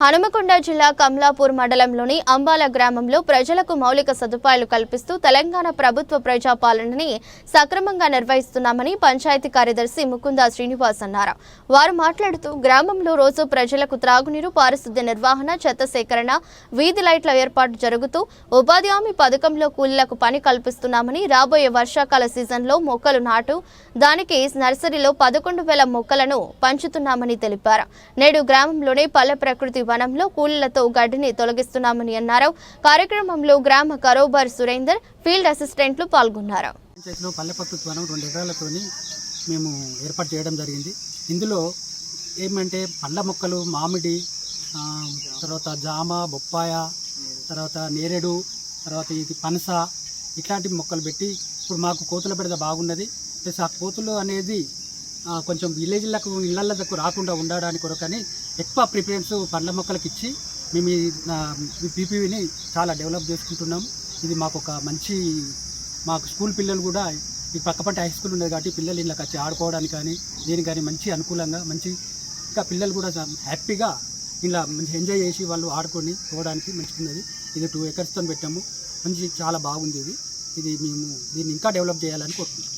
హనుమకొండ జిల్లా కమలాపూర్ మండలంలోని అంబాల గ్రామంలో ప్రజలకు మౌలిక సదుపాయాలు కల్పిస్తూ తెలంగాణ ప్రభుత్వ ప్రజాపాలనని సక్రమంగా నిర్వహిస్తున్నామని పంచాయతీ కార్యదర్శి ముకుంద శ్రీనివాస్ అన్నారు. వారు మాట్లాడుతూ గ్రామంలో రోజు ప్రజలకు త్రాగునీరు పారిశుద్ధ్య నిర్వహణ చెత్త సేకరణ వీధి లైట్ల ఏర్పాటు జరుగుతూ ఉపాధి హామీ పథకంలో కూలీలకు పని కల్పిస్తున్నామని రాబోయే వర్షాకాల సీజన్లో మొక్కలు నాటు దానికి నర్సరీలో పదకొండు వేల మొక్కలను పంచుతున్నామని తెలిపారు. నేడు గ్రామంలోని పల్లె ప్రకృతి వనంలో కూలీలతో గడ్డిని తొలగిస్తున్నామని అన్నారు. కార్యక్రమంలో గ్రామ కరోబర్ సురేందర్ ఫీల్డ్ అసిస్టెంట్లు పాల్గొన్నారు. పంచాయతీలో పల్లె వనం రెండు ఎకరాలతోని మేము ఏర్పాటు చేయడం జరిగింది. ఇందులో ఏమంటే పండ్ల మొక్కలు మామిడి తర్వాత జామ బొప్పాయ తర్వాత నేరేడు తర్వాత ఇది పనస ఇట్లాంటి మొక్కలు పెట్టి ఇప్పుడు మాకు కోతుల బెడద బాగున్నది. ప్లస్ ఆ కోతులు అనేది కొంచెం విలేజ్లకు ఇళ్ళకు రాకుండా ఉండడానికి కొరకని ఎక్కువ ప్రిఫరెన్స్ పండ్ల మొక్కలకు ఇచ్చి మేము ఈ పీపీని చాలా డెవలప్ చేసుకుంటున్నాం. ఇది మాకు ఒక మంచి మాకు స్కూల్ పిల్లలు కూడా ఈ పక్కపంట హై స్కూల్ ఉండేది కాబట్టి పిల్లలు ఇళ్ళకి వచ్చి ఆడుకోవడానికి కానీ దీనికి కానీ మంచి అనుకూలంగా మంచి ఇంకా పిల్లలు కూడా హ్యాపీగా ఇలా మంచి ఎంజాయ్ చేసి వాళ్ళు ఆడుకొని పోవడానికి మంచిగున్నది. ఇది టూ ఎకర్స్తో పెట్టాము. మంచి చాలా బాగుంది ఇది. ఇది మేము దీన్ని ఇంకా డెవలప్ చేయాలని కోరుకుంటున్నాం.